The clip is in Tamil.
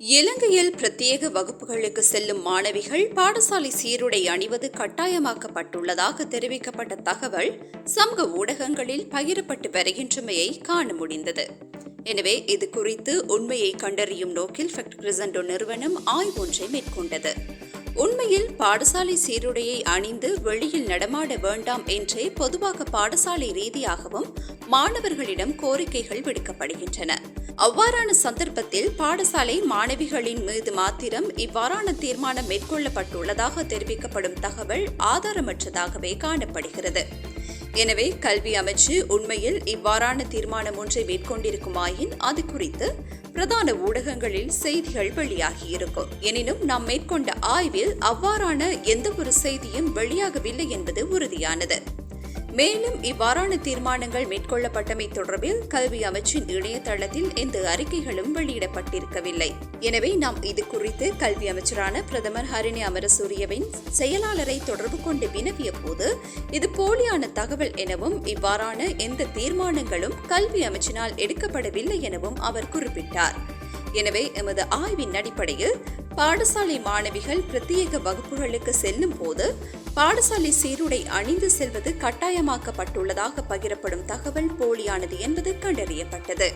இலங்கையில் பிரத்யேக வகுப்புகளுக்கு செல்லும் மாணவிகள் பாடசாலை சீருடை அணிவது கட்டாயமாக்கப்பட்டுள்ளதாக தெரிவிக்கப்பட்ட தகவல் சமூக ஊடகங்களில் பகிரப்பட்டு வருகின்றமையை காண முடிந்தது. எனவே இது குறித்து உண்மையை கண்டறியும் நோக்கில் ஃபெக்ட் கிரிசண்டோ நிறுவனம் ஆய்வொன்றை மேற்கொண்டது. உண்மையில் பாடசாலை சீருடையை அணிந்து வெளியில் நடமாட வேண்டாம் என்றே பொதுவாக பாடசாலை ரீதியாகவும் மாணவர்களிடம் கோரிக்கைகள் விடுக்கப்படுகின்றன. அவ்வாறான சந்தர்ப்பத்தில் பாடசாலை மாணவிகளின் மீது மாத்திரம் இவ்வாறான தீர்மானம் மேற்கொள்ளப்பட்டுள்ளதாக தெரிவிக்கப்படும் தகவல் ஆதாரமற்றதாகவே காணப்படுகிறது. எனவே கல்வி அமைச்சு உண்மையில் இவ்வாறான தீர்மானம் ஒன்றை மேற்கொண்டிருக்குமாயின் அது குறித்து பிரதான ஊடகங்களில் செய்திகள் வெளியாகியிருக்கும். எனினும் நாம் மேற்கொண்ட ஆய்வில் அவ்வாறான எந்த ஒரு செய்தியும் வெளியாகவில்லை என்பது உறுதியானது. மேலும் இவ்வாறான தீர்மானங்கள் மேற்கொள்ளப்பட்டமை தொடர்பில் கல்வி அமைச்சின் இணையதளத்தில் எந்த அறிக்கைகளும் வெளியிடப்பட்டிருக்கவில்லை. எனவே நாம் இது குறித்து கல்வி அமைச்சரான பிரதமர் ஹரிணி அமரசூரியவின் செயலாளரை தொடர்பு கொண்டு வினவிய போது இது போலியான தகவல் எனவும் இவ்வாறான எந்த தீர்மானங்களும் கல்வி அமைச்சினால் எடுக்கப்படவில்லை எனவும் அவர் குறிப்பிட்டார். எனவே எமது ஆய்வின் அடிப்படையில் பாடசாலை மாணவிகள் பிரத்யேக வகுப்புகளுக்கு செல்லும் போது பாடசாலை சீருடை அணிந்து செல்வது கட்டாயமாக்கப்பட்டுள்ளதாக பகிரப்படும் தகவல் போலியானது என்பது கண்டறியப்பட்டது.